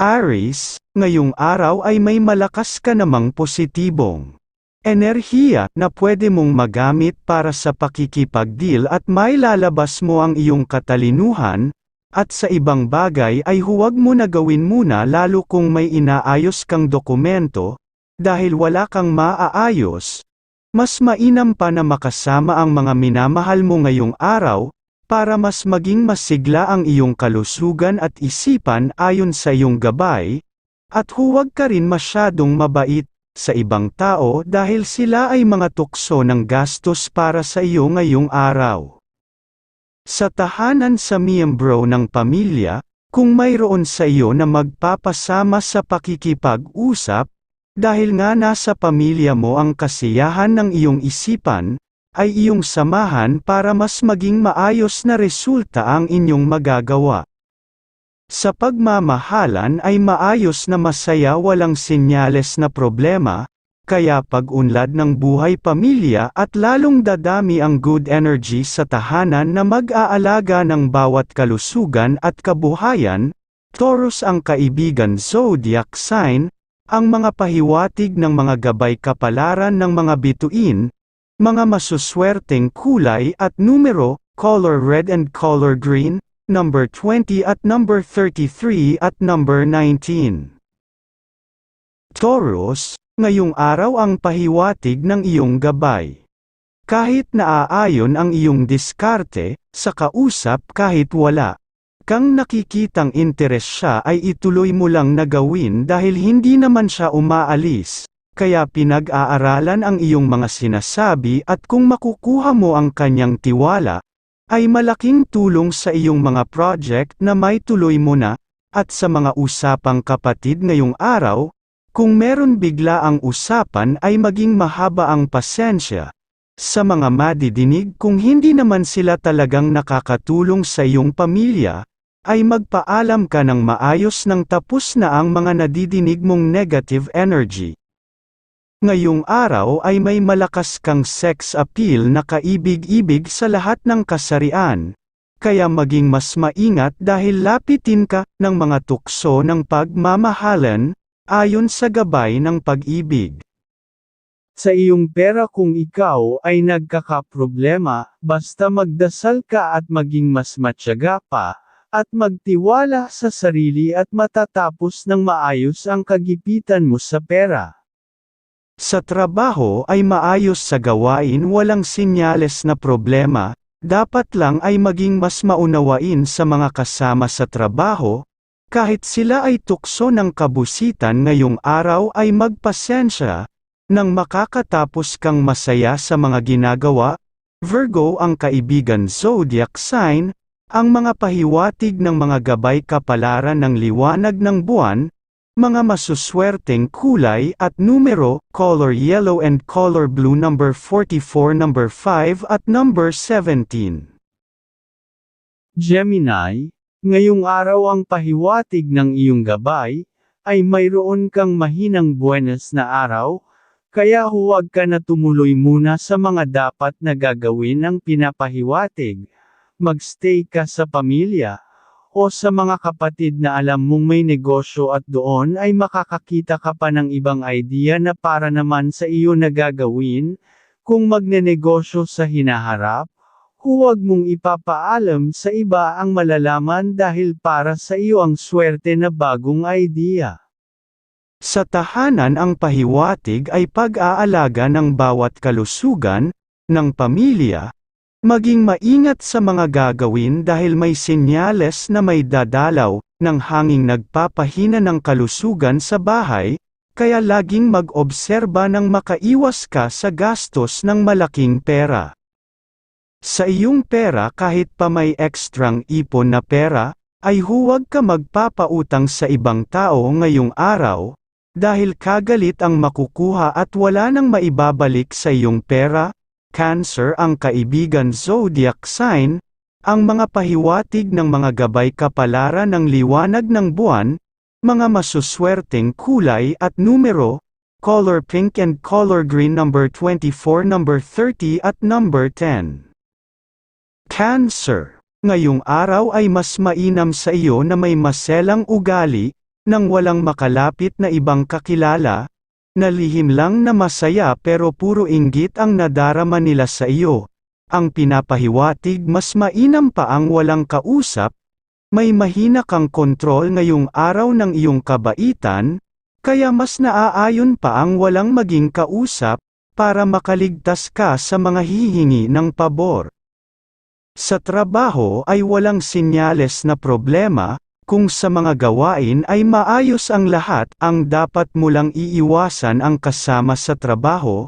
Aries, ngayong araw ay may malakas ka namang positibong enerhiya na pwede mong magamit para sa pakikipagdeal at may lalabas mo ang iyong katalinuhan, at sa ibang bagay ay huwag mo na gawin muna lalo kung may inaayos kang dokumento, dahil wala kang maaayos, mas mainam pa na makasama ang mga minamahal mo ngayong araw, para mas maging masigla ang iyong kalusugan at isipan ayon sa iyong gabay, at huwag ka rin masyadong mabait sa ibang tao dahil sila ay mga tukso ng gastos para sa iyo ngayong araw. Sa tahanan sa miyembro ng pamilya, kung mayroon sa iyo na magpapasama sa pakikipag-usap, dahil nga nasa pamilya mo ang kasiyahan ng iyong isipan, ay iyong samahan para mas maging maayos na resulta ang inyong magagawa. Sa pagmamahalan ay maayos na masaya walang senyales na problema, kaya pag-unlad ng buhay pamilya at lalong dadami ang good energy sa tahanan na mag-aalaga ng bawat kalusugan at kabuhayan, Taurus ang kaibigan zodiac sign, ang mga pahiwatig ng mga gabay kapalaran ng mga bituin, mga masuswerteng kulay at numero, color red and color green, number 20 at number 33 at number 19. Taurus, ngayong araw ang pahiwatig ng iyong gabay. Kahit naaayon ang iyong diskarte, sa kausap kahit wala. Kang nakikitang interes siya ay ituloy mo lang na gawin dahil hindi naman siya umaalis, kaya pinag-aaralan ang iyong mga sinasabi at kung makukuha mo ang kanyang tiwala, ay malaking tulong sa iyong mga project na may tuloy mo na, at sa mga usapang kapatid ngayong araw, kung meron bigla ang usapan ay maging mahaba ang pasensya. Sa mga madidinig kung hindi naman sila talagang nakakatulong sa iyong pamilya, ay magpaalam ka ng maayos nang tapos na ang mga nadidinig mong negative energy. Ngayong araw ay may malakas kang sex appeal na kaibig-ibig sa lahat ng kasarian, kaya maging mas maingat dahil lapitin ka ng mga tukso ng pagmamahalan, ayon sa gabay ng pag-ibig. Sa iyong pera kung ikaw ay nagkakaproblema, basta magdasal ka at maging mas matyaga pa, at magtiwala sa sarili at matatapos ng maayos ang kagipitan mo sa pera. Sa trabaho ay maayos sa gawain walang sinyales na problema, dapat lang ay maging mas maunawain sa mga kasama sa trabaho, kahit sila ay tukso ng kabusitan ngayong araw ay magpasensya, nang makakatapos kang masaya sa mga ginagawa, Virgo ang kaibigan zodiac sign, ang mga pahiwatig ng mga gabay kapalaran ng liwanag ng buwan, mga masuswerteng kulay at numero, color yellow and color blue number 44 number 5 at number 17. Gemini, ngayong araw ang pahiwatig ng iyong gabay, ay mayroon kang mahinang buenas na araw, kaya huwag ka na tumuloy muna sa mga dapat na gagawin ang pinapahiwatig. Magstay ka sa pamilya, o sa mga kapatid na alam mong may negosyo at doon ay makakakita ka pa ng ibang idea na para naman sa iyo na gagawin, kung magnenegosyo sa hinaharap, huwag mong ipapaalam sa iba ang malalaman dahil para sa iyo ang swerte na bagong idea. Sa tahanan ang pahiwatig ay pag-aalaga ng bawat kalusugan, ng pamilya, maging maingat sa mga gagawin dahil may senyales na may dadalaw, ng hanging nagpapahina ng kalusugan sa bahay, kaya laging mag-obserba ng makaiwas ka sa gastos ng malaking pera. Sa iyong pera kahit pa may ekstrang ipon na pera, ay huwag ka magpapautang sa ibang tao ngayong araw, dahil kagalit ang makukuha at wala nang maibabalik sa iyong pera, Cancer ang kaibigan zodiac sign, ang mga pahiwatig ng mga gabay kapalaran ng liwanag ng buwan, mga masuswerteng kulay at numero, color pink and color green number 24 number 30 at number 10. Cancer, ngayong araw ay mas mainam sa iyo na may maselang ugali, nang walang makalapit na ibang kakilala, na lihim lang na masaya pero puro inggit ang nadarama nila sa iyo. Ang pinapahiwatig mas mainam pa ang walang kausap, may mahina kang kontrol ngayong araw ng iyong kabaitan, kaya mas naaayon pa ang walang maging kausap, para makaligtas ka sa mga hihingi ng pabor. Sa trabaho ay walang sinyales na problema, kung sa mga gawain ay maayos ang lahat ang dapat mo lang iiwasan ang kasama sa trabaho,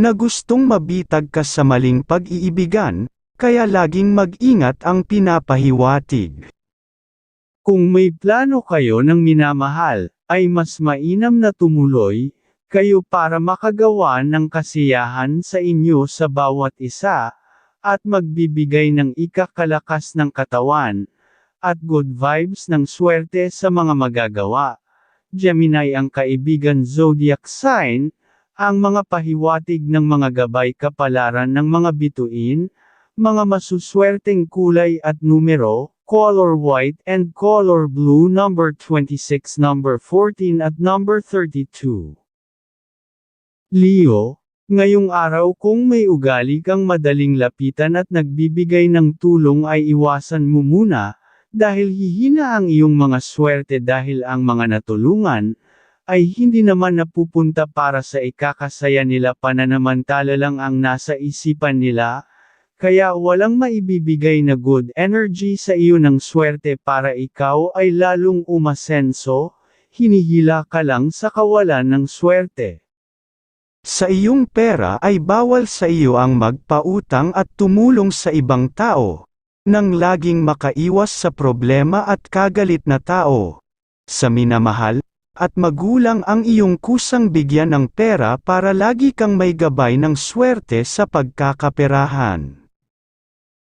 na gustong mabitag ka sa maling pag-iibigan, kaya laging mag-ingat ang pinapahiwatig. Kung may plano kayo ng minamahal, ay mas mainam na tumuloy, kayo para makagawa ng kasiyahan sa inyo sa bawat isa, at magbibigay ng ikakalakas ng katawan, at good vibes ng swerte sa mga magagawa. Gemini ang kaibigan zodiac sign, ang mga pahiwatig ng mga gabay kapalaran ng mga bituin, mga masuswerteng kulay at numero, color white and color blue number 26 number 14 at number 32. Leo, ngayong araw kung may ugali kang madaling lapitan at nagbibigay ng tulong ay iwasan mo muna, dahil hihina ang iyong mga swerte dahil ang mga natulungan, ay hindi naman napupunta para sa ikakasaya nila pananamantala lang ang nasa isipan nila, kaya walang maibibigay na good energy sa iyo ng swerte para ikaw ay lalong umasenso, hinihila ka lang sa kawalan ng swerte. Sa iyong pera ay bawal sa iyo ang magpautang at tumulong sa ibang tao, nang laging makaiwas sa problema at kagalit na tao. Sa minamahal, at magulang ang iyong kusang bigyan ng pera para lagi kang may gabay ng swerte sa pagkakaperahan.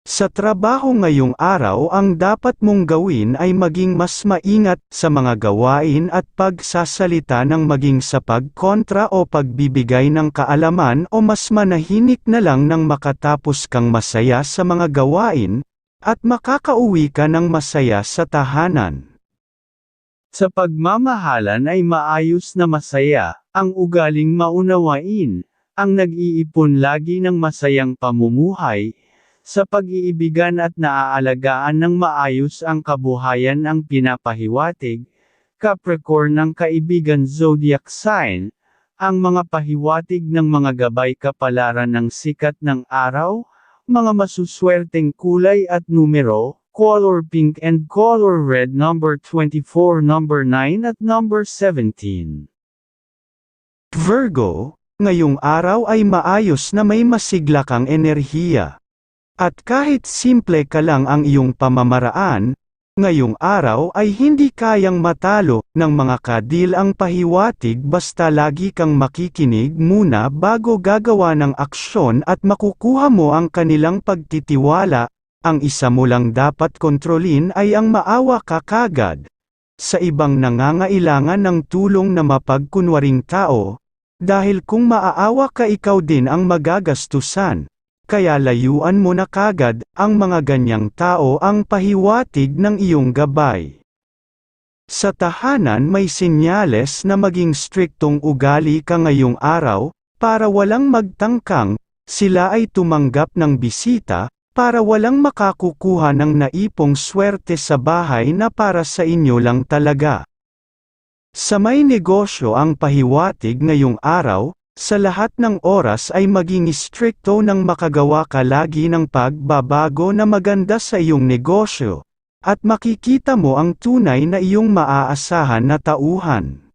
Sa trabaho ngayong araw ang dapat mong gawin ay maging mas maingat sa mga gawain at pagsasalita ng maging sa pagkontra o pagbibigay ng kaalaman o mas manahimik na lang nang makatapos kang masaya sa mga gawain, at makakauwi ka ng masaya sa tahanan. Sa pagmamahalan ay maayos na masaya, ang ugaling maunawain, ang nag-iipon lagi ng masayang pamumuhay, sa pag-iibigan at naaalagaan ng maayos ang kabuhayan ang pinapahiwatig, Capricorn ng kaibigan zodiac sign, ang mga pahiwatig ng mga gabay kapalaran ng sikat ng araw, mga masuswerteng kulay at numero, color pink and color red number 24 number 9 at number 17. Virgo, ngayong araw ay maayos na may masigla kang enerhiya. At kahit simple ka lang ang iyong pamamaraan, ngayong araw ay hindi kayang matalo ng mga kadil ang pahiwatig basta lagi kang makikinig muna bago gagawa ng aksyon at makukuha mo ang kanilang pagtitiwala, ang isa mo lang dapat kontrolin ay ang maawa ka kagad. Sa ibang nangangailangan ng tulong na mapagkunwaring tao, dahil kung maaawa ka ikaw din ang magagastusan kaya layuan mo na kagad ang mga ganyang tao ang pahiwatig ng iyong gabay. Sa tahanan may sinyales na maging striktong ugali ka ngayong araw, para walang magtangkang, sila ay tumanggap ng bisita, para walang makakukuha ng naipong swerte sa bahay na para sa inyo lang talaga. Sa may negosyo ang pahiwatig ngayong araw, sa lahat ng oras ay maging stricto nang makagawa ka lagi ng pagbabago na maganda sa iyong negosyo. At makikita mo ang tunay na iyong maaasahan na tauhan.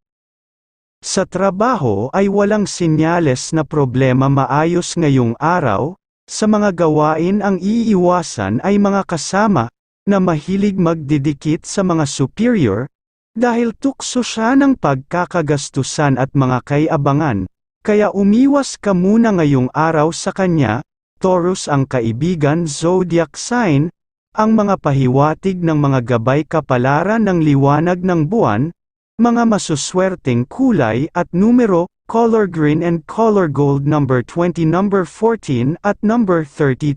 Sa trabaho ay walang sinyales na problema maayos ngayong araw, sa mga gawain ang iiwasan ay mga kasama, na mahilig magdidikit sa mga superior, dahil tukso siya ng pagkakagastusan at mga kayabangan, kaya umiwas ka muna ngayong araw sa kanya, Taurus ang kaibigan zodiac sign, ang mga pahiwatig ng mga gabay kapalaran ng liwanag ng buwan, mga masuswerteng kulay at numero, color green and color gold number 20 number 14 at number 32.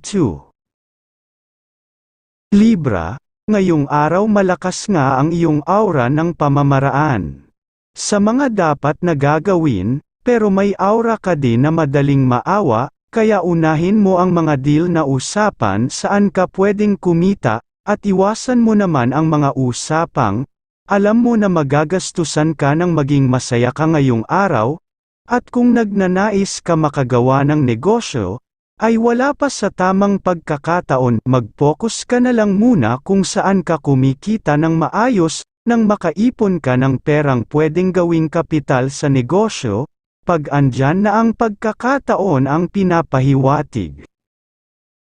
Libra, Ngayong araw malakas nga ang iyong aura ng pamamaraan. Sa mga dapat na gagawin, pero may aura ka din na madaling maawa, kaya unahin mo ang mga deal na usapan saan ka pwedeng kumita, at iwasan mo naman ang mga usapang, alam mo na magagastusan ka ng maging masaya ka ngayong araw, at kung nagnanais ka makagawa ng negosyo, ay wala pa sa tamang pagkakataon, mag-focus ka na lang muna kung saan ka kumikita ng maayos, nang makaipon ka ng perang pwedeng gawing kapital sa negosyo, pag andyan na ang pagkakataon ang pinapahiwatig.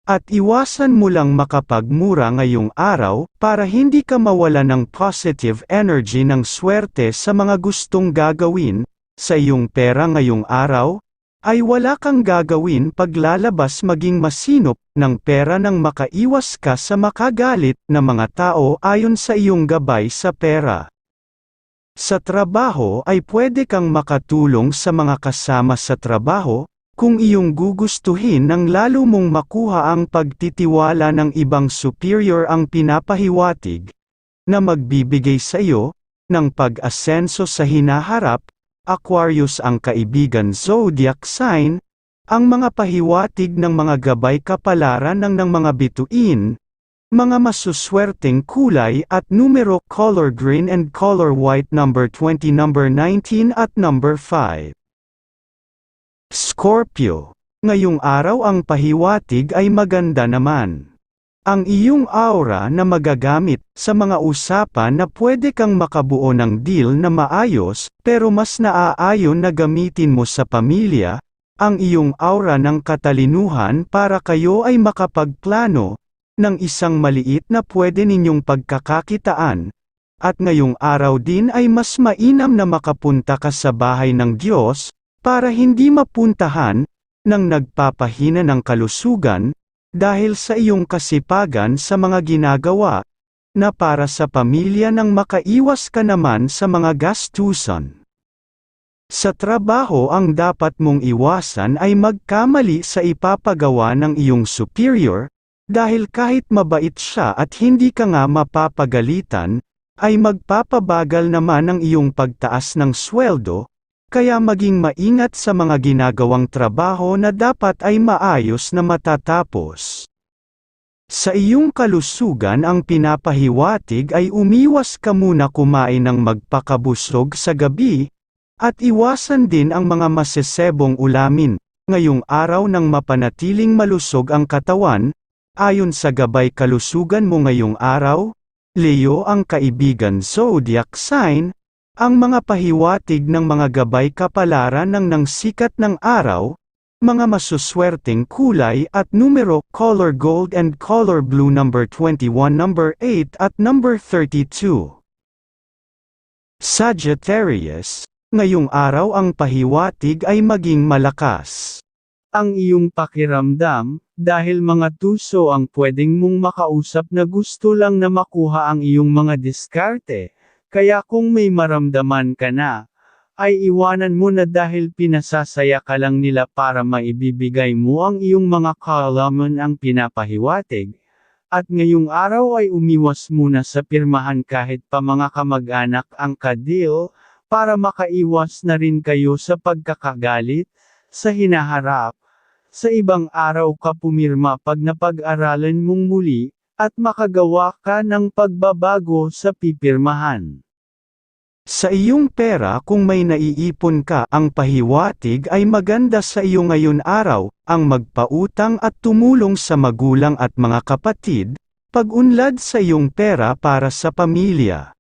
At iwasan mo lang makapagmura ngayong araw, para hindi ka mawala ng positive energy ng swerte sa mga gustong gagawin, sa iyong pera ngayong araw, ay wala kang gagawin paglalabas maging masinop ng pera nang makaiwas ka sa makagalit na mga tao ayon sa iyong gabay sa pera. Sa trabaho ay pwede kang makatulong sa mga kasama sa trabaho, kung iyong gugustuhin ng lalo mong makuha ang pagtitiwala ng ibang superior ang pinapahiwatig, na magbibigay sa iyo, ng pag-asenso sa hinaharap, Aquarius ang kaibigan zodiac sign, ang mga pahiwatig ng mga gabay kapalaran ng ng mga bituin, mga masuswerteng kulay at numero color green and color white number 20 number 19 at number 5. Scorpio. Ngayong araw ang pahiwatig ay maganda naman. Ang iyong aura na magagamit sa mga usapan na pwede kang makabuo ng deal na maayos, pero mas naaayon na gamitin mo sa pamilya, ang iyong aura ng katalinuhan para kayo ay makapagplano ng isang maliit na pwede ninyong pagkakakitaan, at ngayong araw din ay mas mainam na makapunta ka sa bahay ng Diyos, para hindi mapuntahan ng nagpapahina ng kalusugan, dahil sa iyong kasipagan sa mga ginagawa, na para sa pamilya nang makaiwas ka naman sa mga gastusan. Sa trabaho ang dapat mong iwasan ay magkamali sa ipapagawa ng iyong superior, dahil kahit mabait siya at hindi ka nga mapapagalitan, ay magpapabagal naman ang iyong pagtaas ng sweldo, kaya maging maingat sa mga ginagawang trabaho na dapat ay maayos na matatapos. Sa iyong kalusugan ang pinapahiwatig ay umiwas ka muna kumain ng magpakabusog sa gabi, at iwasan din ang mga masesebong ulamin, ngayong araw nang mapanatiling malusog ang katawan, ayon sa gabay kalusugan mo ngayong araw, Leo ang kaibigan zodiac sign, ang mga pahiwatig ng mga gabay kapalaran ng nang sikat ng araw, mga masuswerteng kulay at numero color gold and color blue number 21 number 8 at number 32. Sagittarius, ngayong araw ang pahiwatig ay maging malakas. Ang iyong pakiramdam, dahil mga tuso ang pwedeng mong makausap na gusto lang na makuha ang iyong mga diskarte, kaya kung may maramdaman ka na, ay iwanan mo na dahil pinasasaya ka lang nila para maibibigay mo ang iyong mga kaalaman ang pinapahiwatig. At ngayong araw ay umiwas muna sa pirmahan kahit pa mga kamag-anak ang kadil, para makaiwas na rin kayo sa pagkakagalit, sa hinaharap. Sa ibang araw ka pumirma pag napag-aralan mong muli, at makagawa ka ng pagbabago sa pipirmahan. Sa iyong pera kung may naiipon ka ang pahiwatig ay maganda sa iyo ngayon araw, ang magpautang at tumulong sa magulang at mga kapatid, pag-unlad sa iyong pera para sa pamilya.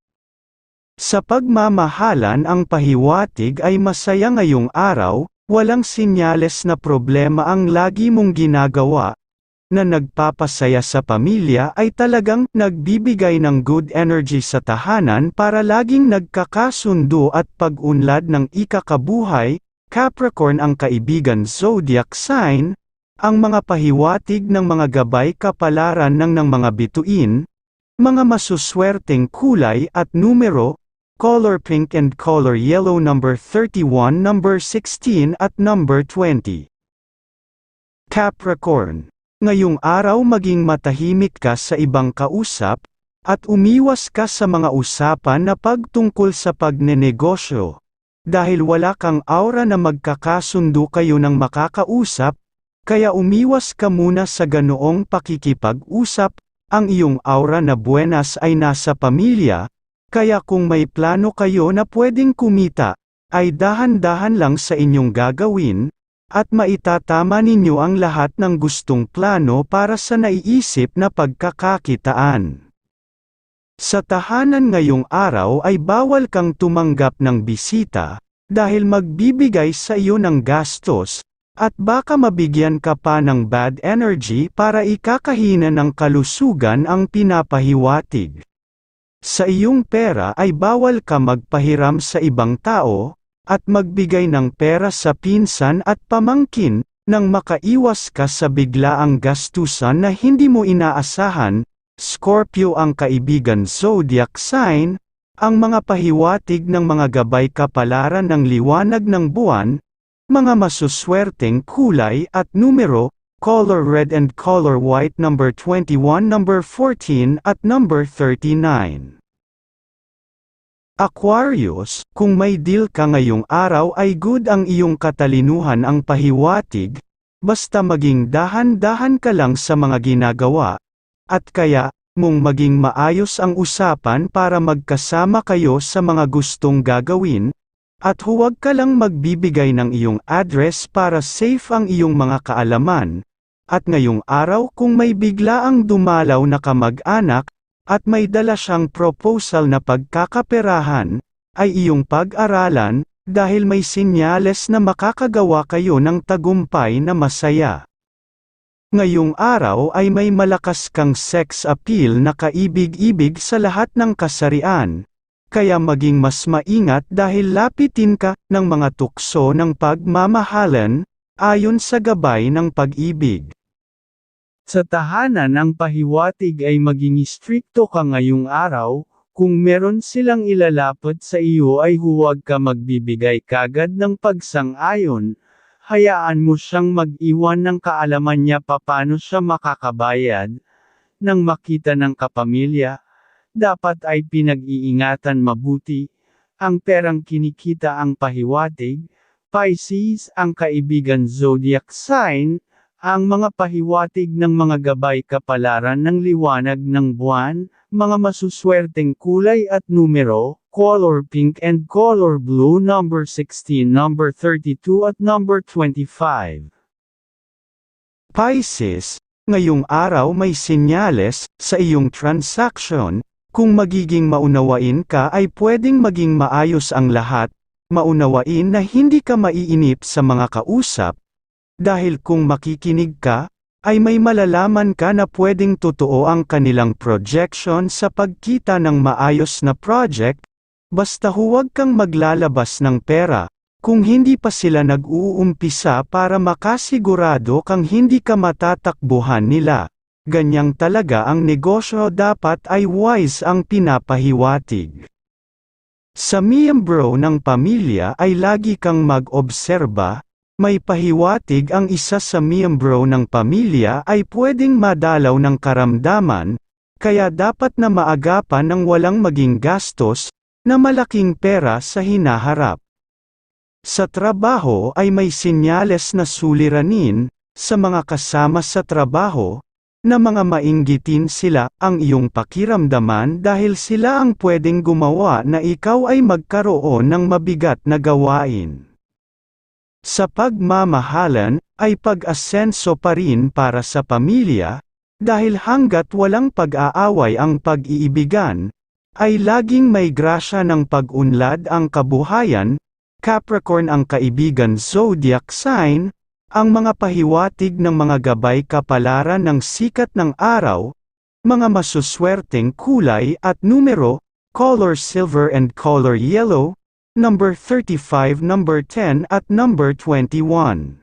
Sa pagmamahalan ang pahiwatig ay masaya ngayong araw, walang sinyales na problema ang lagi mong ginagawa, na nagpapasaya sa pamilya ay talagang nagbibigay ng good energy sa tahanan para laging nagkakasundo at pag-unlad ng ikakabuhay, Capricorn ang kaibigan zodiac sign, ang mga pahiwatig ng mga gabay kapalaran ng ng mga bituin, mga masuswerteng kulay at numero, color pink and color yellow number 31 number 16 at number 20. Capricorn Ngayong araw maging matahimik ka sa ibang kausap, At umiwas ka sa mga usapan na pagtungkol sa pagnenegosyo. Dahil wala kang aura na magkakasundo kayo ng makakausap, kaya umiwas ka muna sa ganoong pakikipag-usap, ang iyong aura na buenas ay nasa pamilya, kaya kung may plano kayo na pwedeng kumita, ay dahan-dahan lang sa inyong gagawin, at maitatama ninyo ang lahat ng gustong plano para sa naiisip na pagkakakitaan. Sa tahanan ngayong araw ay bawal kang tumanggap ng bisita, dahil magbibigay sa iyo ng gastos, at baka mabigyan ka pa ng bad energy para ikakahina ng kalusugan ang pinapahiwatig. Sa iyong pera ay bawal ka magpahiram sa ibang tao, at magbigay ng pera sa pinsan at pamangkin, nang makaiwas ka sa biglaang gastusan na hindi mo inaasahan, Scorpio ang kaibigan zodiac sign, ang mga pahiwatig ng mga gabay kapalaran ng liwanag ng buwan, mga masuswerteng kulay at numero, color red and color white number 21 number 14 at number 39. Aquarius, kung may deal ka ngayong araw ay good ang iyong katalinuhan ang pahiwatig, basta maging dahan-dahan ka lang sa mga ginagawa, at kaya, mong maging maayos ang usapan para magkasama kayo sa mga gustong gagawin, at huwag ka lang magbibigay ng iyong address para safe ang iyong mga kaalaman, at ngayong araw kung may biglaang dumalaw na kamag-anak, at may dala siyang proposal na pagkakaperahan, ay iyong pag-aralan, dahil may sinyales na makakagawa kayo ng tagumpay na masaya. Ngayong araw ay may malakas kang sex appeal na kaibig-ibig sa lahat ng kasarian, kaya maging mas maingat dahil lapitin ka ng mga tukso ng pagmamahalan, ayon sa gabay ng pag-ibig. Sa tahanan ng pahiwatig ay maging strikto ka ngayong araw, kung meron silang ilalapot sa iyo ay huwag ka magbibigay kagad ng pagsang-ayon, hayaan mo siyang mag-iwan ng kaalaman niya paano siya makakabayad, nang makita ng kapamilya, dapat ay pinag-iingatan mabuti, ang perang kinikita ang pahiwatig, Pisces ang kaibigan zodiac sign, ang mga pahiwatig ng mga gabay kapalaran ng liwanag ng buwan, mga masuswerteng kulay at numero, color pink and color blue number 16 number 32 at number 25. Pisces, ngayong araw may senyales sa iyong transaction, kung magiging maunawain ka ay pwedeng maging maayos ang lahat, maunawain na hindi ka maiinip sa mga kausap, dahil kung makikinig ka, ay may malalaman ka na pwedeng totoo ang kanilang projection sa pagkita ng maayos na project, basta huwag kang maglalabas ng pera, kung hindi pa sila nag-uumpisa para makasigurado kang hindi ka matatakbuhan nila. Ganyang talaga ang negosyo dapat ay wise ang pinapahiwatig. Sa miyembro ng pamilya ay lagi kang mag-obserba, may pahiwatig ang isa sa miyembro ng pamilya ay pwedeng madalaw ng karamdaman, kaya dapat na maagapan ng walang maging gastos, na malaking pera sa hinaharap. Sa trabaho ay may sinyales na suliranin, sa mga kasama sa trabaho, na mga mainggitin sila ang iyong pakiramdaman dahil sila ang pwedeng gumawa na ikaw ay magkaroon ng mabigat na gawain. Sa pagmamahalan, ay pag-asenso pa rin para sa pamilya, dahil hanggat walang pag-aaway ang pag-iibigan, ay laging may grasya ng pag-unlad ang kabuhayan, Capricorn ang kaibigan zodiac sign, ang mga pahiwatig ng mga gabay kapalaran ng sikat ng araw, mga masuswerteng kulay at numero, color silver and color yellow, number 35, number 10 at number 21.